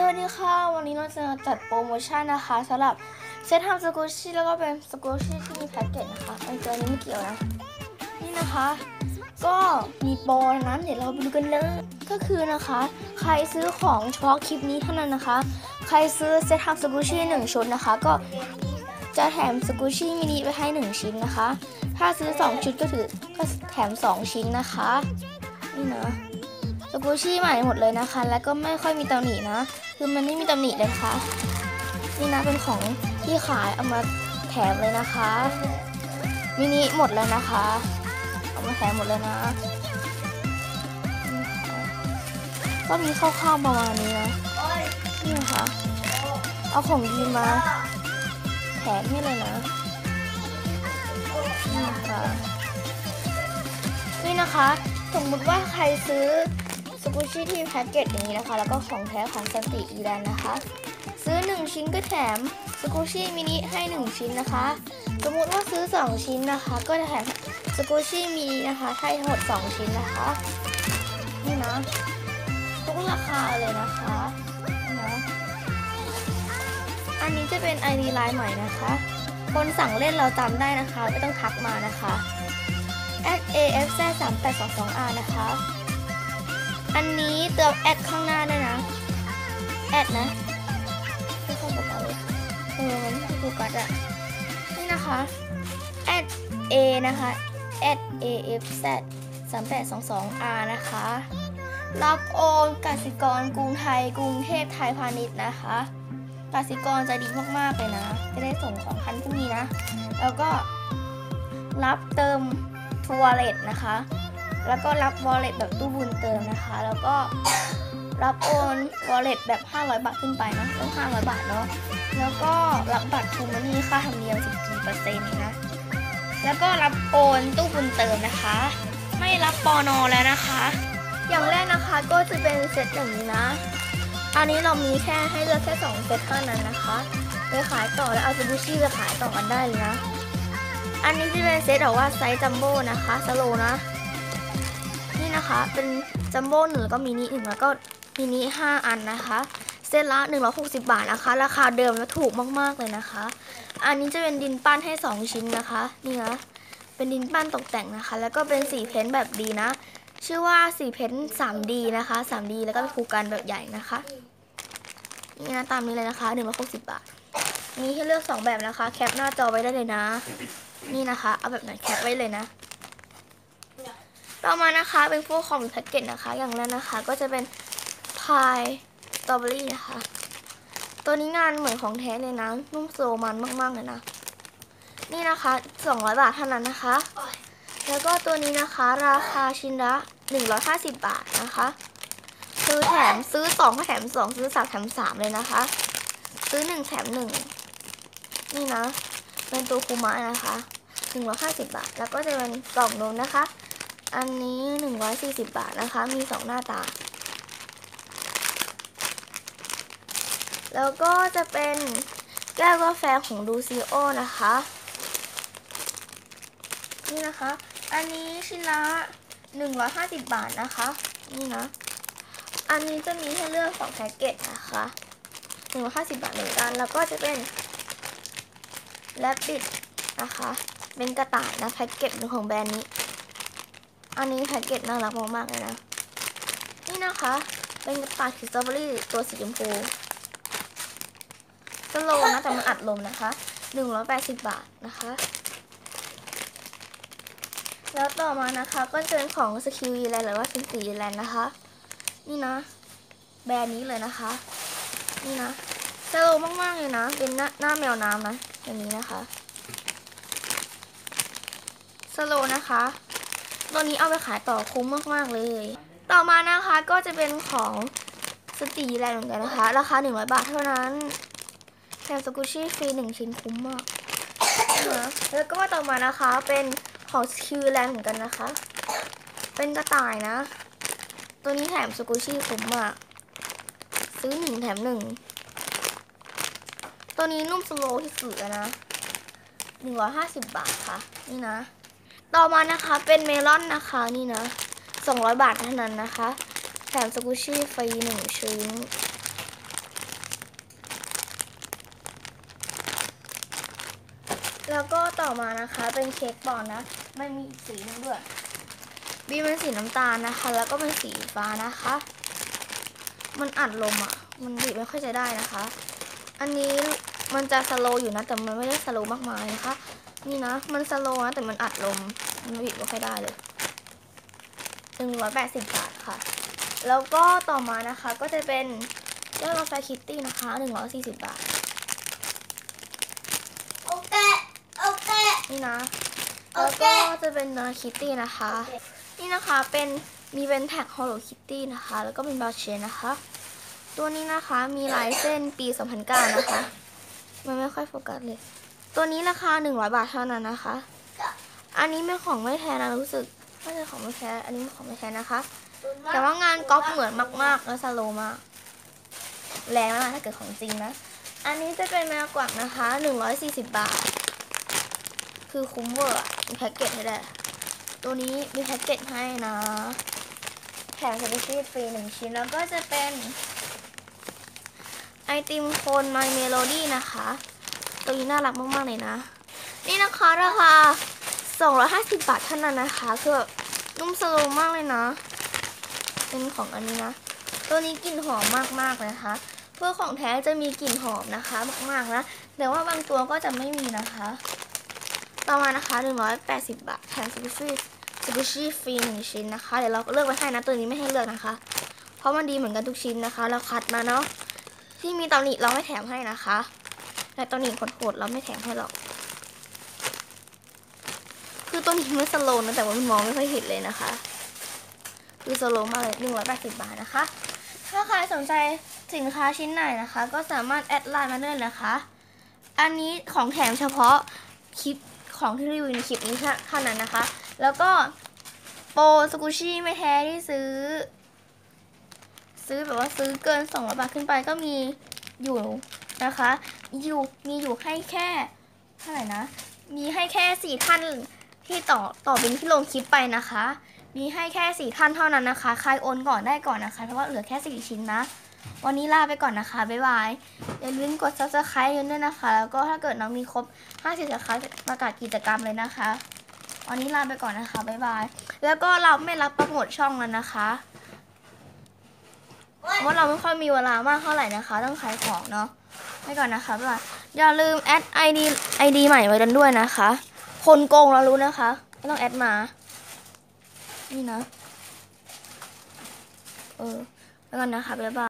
สวัสดีค่ะ วันนี้เราจะจัดโปรโมชั่นนะคะสำหรับเซตทำสกูชี่แล้วก็เป็นสกูชี่ที่มีแพ็กเกจนะคะไอตัวนี้ไม่เกี่ยวนะ นี่นะคะ ก็มีโปรนะเดี๋ยวเราไปดูกันเลยก็คือนะคะ ใครซื้อของเฉพาะคลิปนี้เท่านั้นนะคะ ใครซื้อเซตทำสกูชี่หนึ่งชุดนะคะ ก็จะแถมสกูชี่มินิไปให้หนึ่งชิ้นนะคะ ถ้าซื้อสองชุดก็ถือก็แถมสองชิ้นนะคะ นี่นะ สกูชี่ใหม่หมดเลยนะคะ แล้วก็ไม่ค่อยมีตำหนินะ คือมันไม่มีตำหนิเลยค่ะ นี่นะเป็นของที่ขายเอามาแถมเลยนะคะมินิหมดแล้วนะคะ เอามาแถมหมดเลยนะ ก็มีคร่าวๆประมาณนี้นะ นี่นะคะเอาของดีมาแถมให้เลยนะนี่นะคะนี่นะคะสมมติว่าใครซื้อ สกูชี่ที่แพ็กเกจอย่างนี้นะคะ แล้วก็ของแท้ของสันติอีแลนนะคะ ซื้อ 1 ชิ้นก็แถมสกูชี่มินิให้ 1 ชิ้นนะคะ สมมุติว่าซื้อ 2 ชิ้นนะคะ ก็จะแถมสกูชี่มินินะคะให้ทั้งหมด 2 ชิ้นนะคะนี่นะทุกราคาเลยนะคะนะอันนี้จะเป็น ID ไลน์ใหม่นะคะ คนสั่งเล่นเราจำได้นะคะ ไม่ต้องทักมานะคะ at afz 3 8 2 2 r นะคะ อันนี้เติมแอดข้างหน้าด้วยนะ แอดนะไม่ค่อยบอกเลยเออมันไม่ถูกกัดอะนี่นะคะ at a นะคะ at afz 3 8 2 2 r นะคะ รับโอนกสิกรกรุงไทย กรุงเทพไทยพาณิชย์นะคะกสิกรใจดีมากๆเลยนะ จะได้ส่งของคันพรุ่งนี้นะ แล้วก็รับเติมทัวร์เลตนะคะ แล้วก็รับวอลเล็ตแบบตู้บุญเติมนะคะ แล้วก็รับโอนวอลเล็ตแบบ 500 บาทขึ้นไปนะต้อง500 บาทเนาะ แล้วก็รับบัตรทูมันนี่ค่าธรรมเนียม14%นะ แล้วก็รับโอนตู้บุญเติมนะคะ ไม่รับปอนอแล้วนะคะ อย่างแรกนะคะก็จะเป็นเซตอย่างนี้นะ อันนี้เรามีแค่ให้เลือกแค่2เซตเท่านั้นนะคะไปขายต่อแล้วเอาซูบูชิไปขายต่อกันได้เลยนะ อันนี้จะเป็นเซตแบบว่าไซส์จัมโบ้นะคะสโลนะ นี่นะคะ เป็นจัมโบ้หนึ่งแล้วก็มินิหนึ่งแล้วก็มินิห้าอันนะคะ เซตละ160 บาทนะคะ ราคาเดิมและถูกมากๆเลยนะคะ อันนี้จะเป็นดินปั้นให้ 2 ชิ้นนะคะ นี่นะเป็นดินปั้นตกแต่งนะคะ แล้วก็เป็นสีเพ้นท์แบบดีนะ ชื่อว่าสีเพ้นท์ 3D นะคะ 3D แล้วก็เป็นผูกกันแบบใหญ่นะคะนี่นะตามนี้เลยนะคะ160บาท มีให้เลือก 2 แบบนะคะ แคปหน้าจอไว้ได้เลยนะ นี่นะคะ เอาแบบไหนแคปไว้เลยนะ ต่อมานะคะเป็นพวกของแพ็กเกจนะคะ อย่างแรกนะคะ ก็จะเป็นพายสตรอเบอรี่นะคะ ตัวนี้งานเหมือนของแท้เลยนะนุ่มโซมันมากๆเลยนะ นี่นะคะ 200 บาทเท่านั้นนะคะ แล้วก็ตัวนี้นะคะราคาชิ้นละ 150 บาทนะคะ คือแถมซื้อ2ก็แถม 2 ซื้อ3แถม 3 เลยนะคะ ซื้อ 1 แถม 1 นี่นะ เป็นตัวคูมะนะคะ 150 บาท แล้วก็จะเป็นกล่องนมนะคะ อันนี้ 140 บาทนะคะ มี 2 หน้าตา แล้วก็จะเป็นแก้วกาแฟของดูซิโอนะคะ นี่นะคะ อันนี้ชิ้นละ 150 บาทนะคะ นี่นะ อันนี้จะมีให้เลือกสองแพ็กเกจนะคะ150 บาทเหมือนกัน แล้วก็จะเป็นแรปปิดนะคะ เป็นกระต่ายนะแพ็กเกจของแบรนด์นี้ อันนี้แพ็กเกจน่ารักมากๆเลยนะ นี่นะคะ เป็นกระต่ายสตรอเบอรี่ตัวสีชมพูสโลนะ แต่มันอัดลมนะคะ180บบาทนะคะ แล้วต่อมานะคะ ก็จะเป็นของสกิลแลนหรือว่าซินสีแลนนะคะ นี่นะ แบรนด์นี้เลยนะคะ นี่นะสโลมากๆเลยนะ เป็นหน้าหน้าแมวน้ำนะอย่างนี้นะคะสโลนะคะ ตัวนี้เอาไปขายต่อคุ้มมากๆเลย ต่อมานะคะก็จะเป็นของสตีแลนด์เหมือนกันนะคะ ราคา 100 บาทเท่านั้นแถมสกูชี่ฟรี1ชิ้นคุ้มมากนะแล้วก็ต่อมานะคะเป็นของคิวแลนด์เหมือนกันนะคะ เป็นกระต่ายนะ ตัวนี้แถมสกูชี่คุ้มมาก ซื้อ1แถม1ตัวนี้นุ่มสโลว์ที่สุดแล้วนะ150บาทค่ะ นี่นะ ต่อมานะคะเป็นเมลอนนะคะนี่นะสองร้อยบาทเท่านั้นนะคะแถมสกูชี่ฟรีหนึ่งชิ้นแล้วก็ต่อมานะคะเป็นเค้กปอลนะไม่มีสีนึงด้วยบีมันสีน้ำตาลนะคะ แล้วก็เป็นสีฟ้านะคะ มันอัดลมอะ่ะ มันบีไม่ค่อยจะได้นะคะ อันนี้มันจะสโลอยู่นะ แต่มันไม่ได้สโลมากมายนะคะ นี่นะ มันสโลว์นะแต่มันอัดลม มันบีบไม่ค่อยได้เลยหนึ่งร้อยแปดสิบบาทค่ะ แล้วก็ต่อมานะคะก็จะเป็นแก้วกาแฟคิตตี้นะคะหนึ่งร้อยสี่สิบบาท โอเค โอเค นี่นะโอแล้วเคก็จะเป็นนาคิตตี้นะคะ นี่นะคะเป็นมีเป็นแท็ก Hello Kitty นะคะ แล้วก็เป็นบาเชนนะคะ ตัวนี้นะคะมีลายเส้นปี 2009 นะคะ มันไม่ค่อยโฟกัสเลย ตัวนี้ราคา 100 บาทเท่านั้นนะคะ อันนี้เป็นของไม่แท้นะรู้สึกไม่ใช่ของไม่แท้ อันนี้เป็นของไม่แท้นะคะ แต่ว่างานก๊อปเหมือนมากๆแล้วสโลว์มาก แรงมากถ้าเกิดของจริงนะ อันนี้จะเป็นแมวกวักนะคะ 140 บาท คือคุ้มเวอร์อะมีแพ็กเกจให้ได้วยตัวนี้มีแพ็กเกจให้นะ แถมสเปเชียลฟรีหนึ่งชิ้น แล้วก็จะเป็นไอติมโคน My Melody นะคะ ตัวนี้น่ารักมากๆเลยนะ นี่นะคะราคา250 บาทเท่านั้นนะคะคือแบบนุ่มสโลว์มากเลยนะ เป็นของอันนี้นะ ตัวนี้กลิ่นหอมมากๆเลยนะคะ เพื่อของแท้จะมีกลิ่นหอมนะคะมากๆนะแต่ว่าบางตัวก็จะไม่มีนะคะ ต่อมานะคะ 180 บาทแถมสปิชี่สปิชี่ฟรีหนึ่งชิ้นนะคะ เดี๋ยวเราเลือกไว้ให้นะตัวนี้ไม่ให้เลือกนะคะ เพราะมันดีเหมือนกันทุกชิ้นนะคะ เราคัดมาเนาะที่มีตำหนิเราไม่แถมให้นะคะ แต่ตำหนิโหดๆเราไม่แถมให้หรอก คือตัวนี้มันสโลนะแต่ว่ามันมองไม่ค่อยเห็นเลยนะคะ คือสโลมากเลย180บาทนะคะ ถ้าใครสนใจสินค้าชิ้นไหนนะคะ ก็สามารถแอดไลน์มาได้เลยนะคะ อันนี้ของแถมเฉพาะคลิปของที่รีวิวในคลิปนี้เท่านั้นนะคะ แล้วก็โปรสกูชี่ไม่แท้ที่ซื้อ ซื้อแบบว่าซื้อเกิน200บาทขึ้นไปก็มีอยู่นะคะ อยู่มีอยู่ให้แค่เท่าไหร่นะ มีให้แค่สี่ท่านที่ต่อต่อบินที่ลงคลิปไปนะคะ มีให้แค่สี่ท่านเท่านั้นนะคะ ใครโอนก่อนได้ก่อนนะคะ เพราะว่าเหลือแค่สี่ชิ้นนะ วันนี้ลาไปก่อนนะคะ บ๊ายบาย อย่าลืมกด subscribe ด้วยนะคะ แล้วก็ถ้าเกิดน้องมีครบ50 subscribe ประกาศกิจกรรมเลยนะคะ วันนี้ลาไปก่อนนะคะ บ๊ายบาย แล้วก็เราไม่รับโปรโมทช่องแล้วนะคะเพราะเราไม่ค่อยมีเวลามากเท่าไหร่นะคะ ต้องขายของเนาะ ไปก่อนนะคะบ๊ายบายอย่าลืมแอด ID ID ใหม่ไว้ดันด้วยนะคะ คนโกงเรารู้นะคะ ไม่ต้องแอดมา นี่นะ เออไปก่อนนะคะบ๊ายบาย